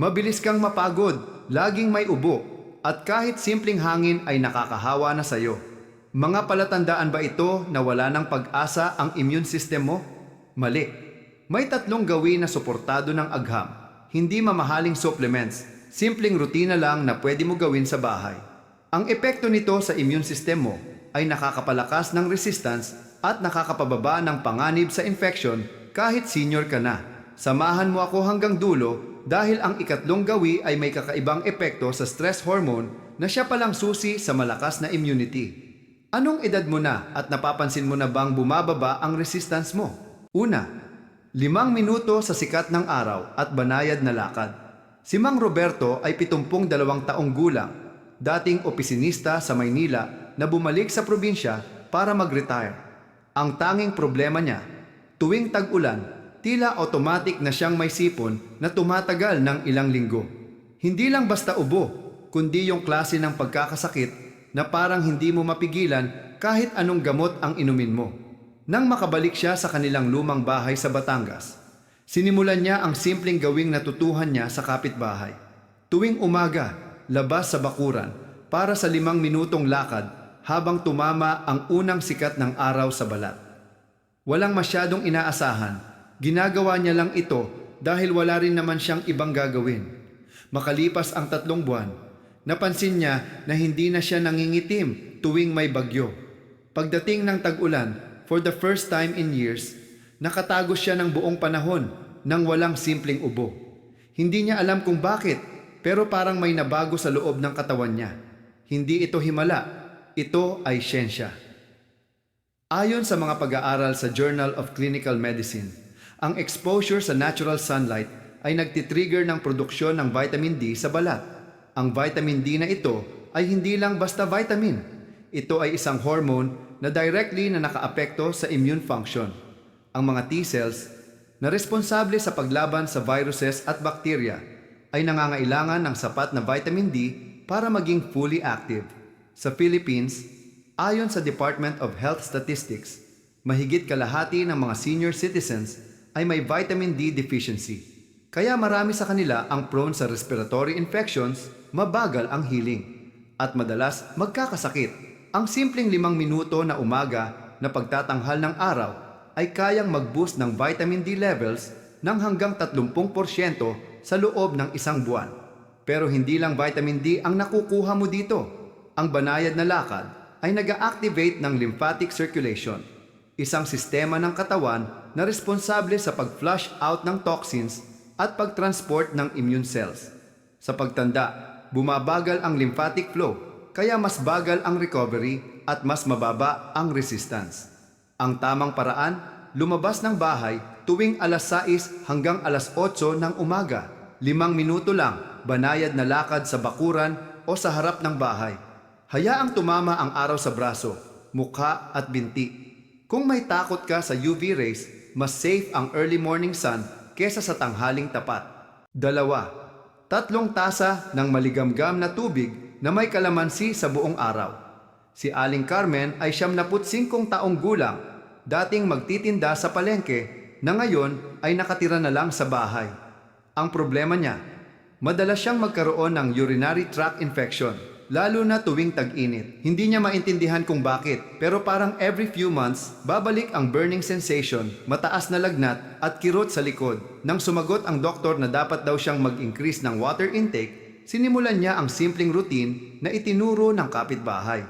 Mabilis kang mapagod, laging may ubo, at kahit simpleng hangin ay nakakahawa na sayo. Mga palatandaan ba ito na wala ng pag-asa ang immune system mo? Mali. May tatlong gawin na suportado ng agham. Hindi mamahaling supplements, simpleng rutina lang na pwede mo gawin sa bahay. Ang epekto nito sa immune system mo ay nakakapalakas ng resistance at nakakapababa ng panganib sa infection kahit senior ka na. Samahan mo ako hanggang dulo dahil ang ikatlong gawi ay may kakaibang epekto sa stress hormone na siya palang susi sa malakas na immunity. Anong edad mo na at napapansin mo na bang bumababa ang resistance mo? Una, limang minuto sa sikat ng araw at banayad na lakad. Si Mang Roberto ay 72 taong gulang, dating opisinista sa Maynila na bumalik sa probinsya para mag-retire. Ang tanging problema niya, tuwing tag-ulan, tila automatic na siyang may sipon na tumatagal ng ilang linggo. Hindi lang basta ubo, kundi yung klase ng pagkakasakit na parang hindi mo mapigilan kahit anong gamot ang inumin mo. Nang makabalik siya sa kanilang lumang bahay sa Batangas, sinimulan niya ang simpleng gawing natutuhan niya sa kapitbahay. Tuwing umaga, labas sa bakuran para sa limang minutong lakad habang tumama ang unang sikat ng araw sa balat. Walang masyadong inaasahan, ginagawa niya lang ito dahil wala rin naman siyang ibang gagawin. Makalipas ang tatlong buwan, napansin niya na hindi na siya nangingitim tuwing may bagyo. Pagdating ng tag-ulan, for the first time in years, nakatago siya ng buong panahon nang walang simpleng ubo. Hindi niya alam kung bakit, pero parang may nabago sa loob ng katawan niya. Hindi ito himala, ito ay siyensya. Ayon sa mga pag-aaral sa Journal of Clinical Medicine, ang exposure sa natural sunlight ay nagtitrigger ng produksyon ng vitamin D sa balat. Ang vitamin D na ito ay hindi lang basta vitamin. Ito ay isang hormone na directly na nakaapekto sa immune function. Ang mga T-cells na responsable sa paglaban sa viruses at bakterya ay nangangailangan ng sapat na vitamin D para maging fully active. Sa Philippines, ayon sa Department of Health Statistics, mahigit kalahati ng mga senior citizens ay may vitamin D deficiency. Kaya marami sa kanila ang prone sa respiratory infections, mabagal ang healing, at madalas magkakasakit. Ang simpleng limang minuto na umaga na pagtatanghal ng araw ay kayang mag-boost ng vitamin D levels ng hanggang 30% sa loob ng isang buwan. Pero hindi lang vitamin D ang nakukuha mo dito. Ang banayad na lakad ay nag-activate ng lymphatic circulation, isang sistema ng katawan na responsable sa pag-flush out ng toxins at pag-transport ng immune cells. Sa pagtanda, bumabagal ang lymphatic flow, kaya mas bagal ang recovery at mas mababa ang resistance. Ang tamang paraan, lumabas ng bahay tuwing alas 6 hanggang alas 8 ng umaga. Limang minuto lang, banayad na lakad sa bakuran o sa harap ng bahay. Hayaang tumama ang araw sa braso, mukha at binti. Kung may takot ka sa UV rays, mas safe ang early morning sun kesa sa tanghaling tapat. Dalawa, tatlong tasa ng maligamgam na tubig na may kalamansi sa buong araw. Si Aling Carmen ay siyam na taong gulang, dating magtitinda sa palengke na ngayon ay nakatira na lang sa bahay. Ang problema niya, madalas siyang magkaroon ng urinary tract infection, lalo na tuwing tag-init. Hindi niya maintindihan kung bakit, pero parang every few months, babalik ang burning sensation, mataas na lagnat at kirot sa likod. Nang sumagot ang doktor na dapat daw siyang mag-increase ng water intake, sinimulan niya ang simpleng routine na itinuro ng kapitbahay.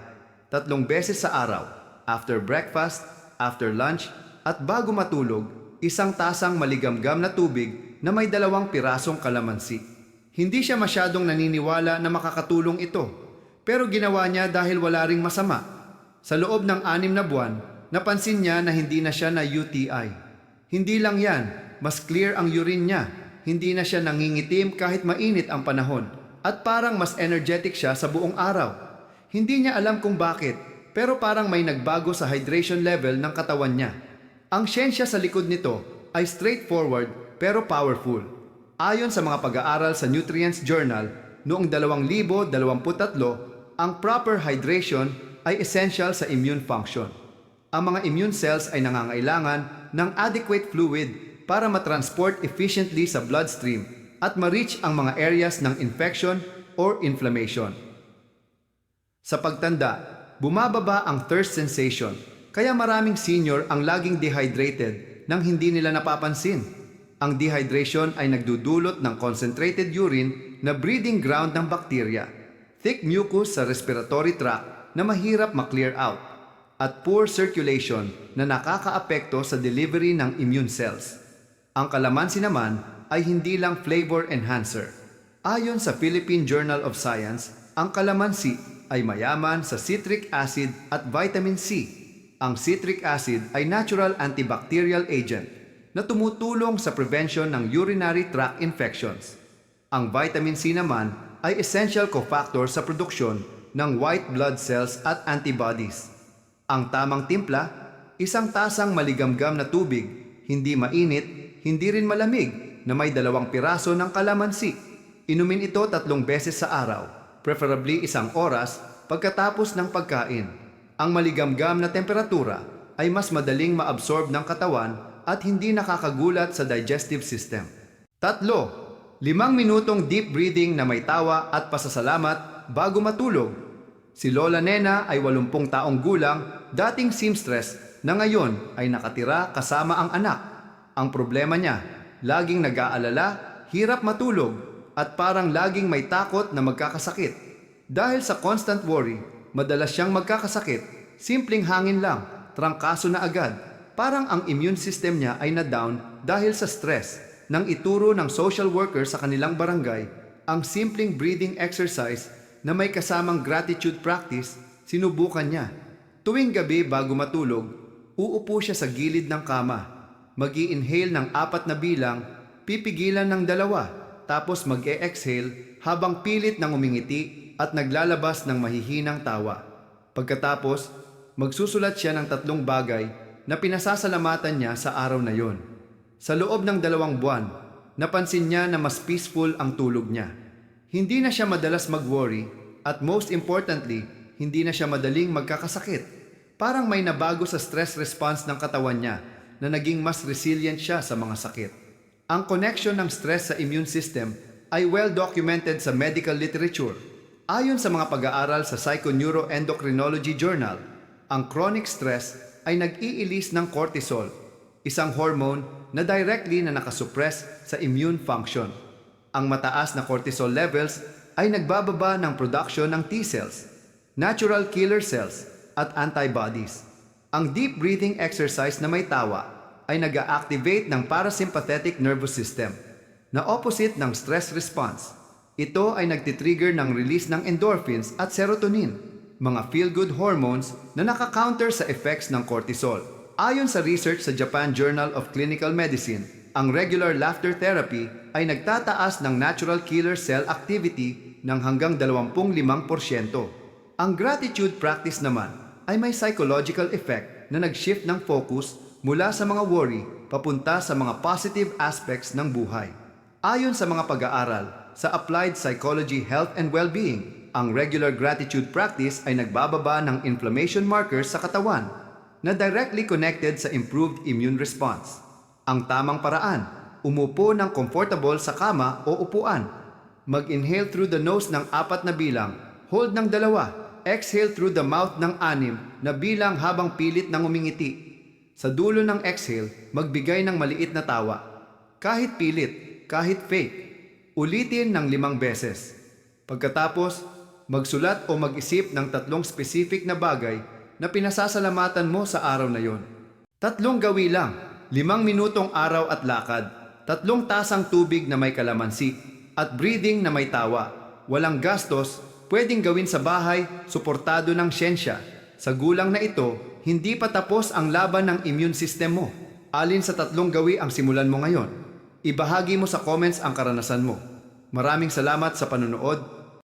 Tatlong beses sa araw, after breakfast, after lunch, at bago matulog, isang tasang maligamgam na tubig na may dalawang pirasong kalamansi. Hindi siya masyadong naniniwala na makakatulong ito, pero ginawa niya dahil wala ring masama. Sa loob ng anim na buwan, napansin niya na hindi na siya na UTI. Hindi lang yan, mas clear ang urine niya. Hindi na siya nangingitim kahit mainit ang panahon. At parang mas energetic siya sa buong araw. Hindi niya alam kung bakit, pero parang may nagbago sa hydration level ng katawan niya. Ang siyensya sa likod nito ay straightforward pero powerful. Ayon sa mga pag-aaral sa Nutrients Journal, noong 2023, ang proper hydration ay essential sa immune function. Ang mga immune cells ay nangangailangan ng adequate fluid para matransport efficiently sa bloodstream at ma-reach ang mga areas ng infection or inflammation. Sa pagtanda, bumababa ang thirst sensation, kaya maraming senior ang laging dehydrated nang hindi nila napapansin. Ang dehydration ay nagdudulot ng concentrated urine na breeding ground ng bakterya, thick mucus sa respiratory tract na mahirap ma-clear out, at poor circulation na nakakaapekto sa delivery ng immune cells. Ang kalamansi naman ay hindi lang flavor enhancer. Ayon sa Philippine Journal of Science, ang kalamansi ay mayaman sa citric acid at vitamin C. Ang citric acid ay natural antibacterial agent na tumutulong sa prevention ng urinary tract infections. Ang vitamin C naman ay essential cofactor sa produksyon ng white blood cells at antibodies. Ang tamang timpla, isang tasang maligamgam na tubig, hindi mainit, hindi rin malamig, na may dalawang piraso ng kalamansi. Inumin ito tatlong beses sa araw, preferably isang oras pagkatapos ng pagkain. Ang maligamgam na temperatura ay mas madaling maabsorb ng katawan at hindi nakakagulat sa digestive system. Tatlo, limang minutong deep breathing na may tawa at pasasalamat bago matulog. Si Lola Nena ay 80 taong gulang, dating seamstress na ngayon ay nakatira kasama ang anak. Ang problema niya, laging nag-aalala, hirap matulog, at parang laging may takot na magkakasakit. Dahil sa constant worry, madalas siyang magkakasakit, simpleng hangin lang, trangkaso na agad. Parang ang immune system niya ay na-down dahil sa stress. Nang ituro ng social worker sa kanilang barangay, ang simpleng breathing exercise na may kasamang gratitude practice, sinubukan niya. Tuwing gabi bago matulog, uupo siya sa gilid ng kama. mag inhale ng apat na bilang, pipigilan ng dalawa, tapos mag-e-exhale habang pilit ng umingiti at naglalabas ng mahihinang tawa. Pagkatapos, magsusulat siya ng tatlong bagay na pinasasalamatan niya sa araw na yon. Sa loob ng dalawang buwan, napansin niya na mas peaceful ang tulog niya. Hindi na siya madalas mag-worry at most importantly, hindi na siya madaling magkakasakit. Parang may nabago sa stress response ng katawan niya na naging mas resilient siya sa mga sakit. Ang connection ng stress sa immune system ay well documented sa medical literature. Ayon sa mga pag-aaral sa Psychoneuroendocrinology Journal, ang chronic stress ay nag-iilis ng cortisol, isang hormone na directly na nakasuppress sa immune function. Ang mataas na cortisol levels ay nagbababa ng production ng T cells, natural killer cells, at antibodies. Ang deep breathing exercise na may tawa ay nag-activate ng parasympathetic nervous system na opposite ng stress response. Ito ay nagtitrigger ng release ng endorphins at serotonin, mga feel-good hormones na naka-counter sa effects ng cortisol. Ayon sa research sa Japan Journal of Clinical Medicine, ang regular laughter therapy ay nagtataas ng natural killer cell activity ng hanggang 25%. Ang gratitude practice naman ay may psychological effect na nag-shift ng focus mula sa mga worry papunta sa mga positive aspects ng buhay. Ayon sa mga pag-aaral sa Applied Psychology Health and Well-being, ang regular gratitude practice ay nagbababa ng inflammation markers sa katawan na directly connected sa improved immune response. Ang tamang paraan, umupo ng comfortable sa kama o upuan. Mag-inhale through the nose ng apat na bilang, hold ng dalawa, exhale through the mouth ng anim na bilang habang pilit ng umingiti. Sa dulo ng exhale, magbigay ng maliit na tawa. Kahit pilit, kahit fake. Ulitin ng limang beses. Pagkatapos, magsulat o mag-isip ng tatlong specific na bagay na pinasasalamatan mo sa araw na yon. Tatlong gawi lang, limang minutong araw at lakad, tatlong tasang tubig na may kalamansi, at breathing na may tawa. Walang gastos, pwedeng gawin sa bahay, suportado ng siyensya. Sa gulang na ito, hindi pa tapos ang laban ng immune system mo. Alin sa tatlong gawi ang simulan mo ngayon? Ibahagi mo sa comments ang karanasan mo. Maraming salamat sa panonood